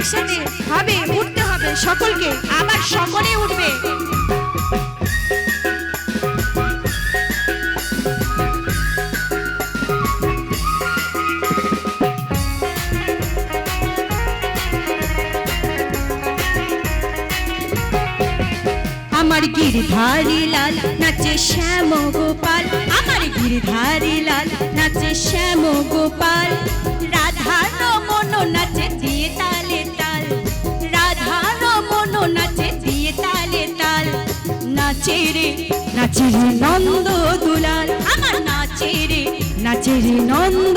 একসাথে হবে উঠতে হবে সকলকে, আবার সকলে উঠবে। আমার গিরধারী লাল, নাচে শ্যাম গোপাল। আমার গিরধারী লাল, নাচে শ্যাম গোপাল। রে নাচে রে নন্দ দুলাল আমার নাচে রে নন্দ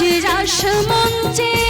নাচ রাস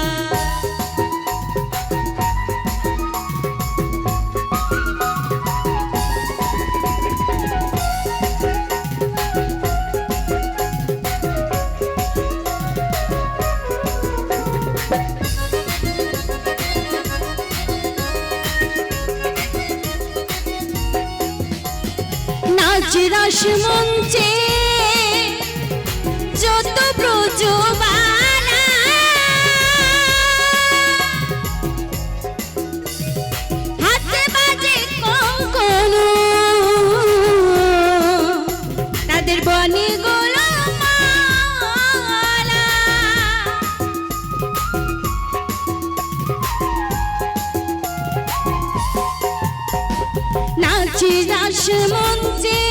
নাচ রাস মঞ্চে নাচে রাস মঞ্চে?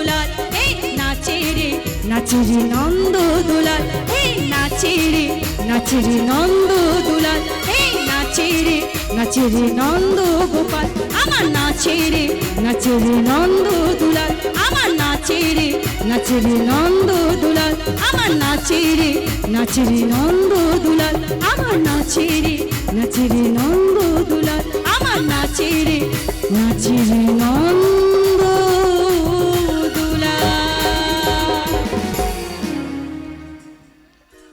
রে নাচে রে নন্দ দুলাল এই নাচে রে নাচে রে নন্দ দুলাল হে নাচে রে নাচে নন্দ গোপাল আমার নাচে রে নাচে রে নন্দ দুলাল আমার নাচে রে নাচে রে নন্দ দুলাল আমার নাচে রে নাচে রে নন্দ দুলাল আমার নাচে রে নাচে রে নন্দ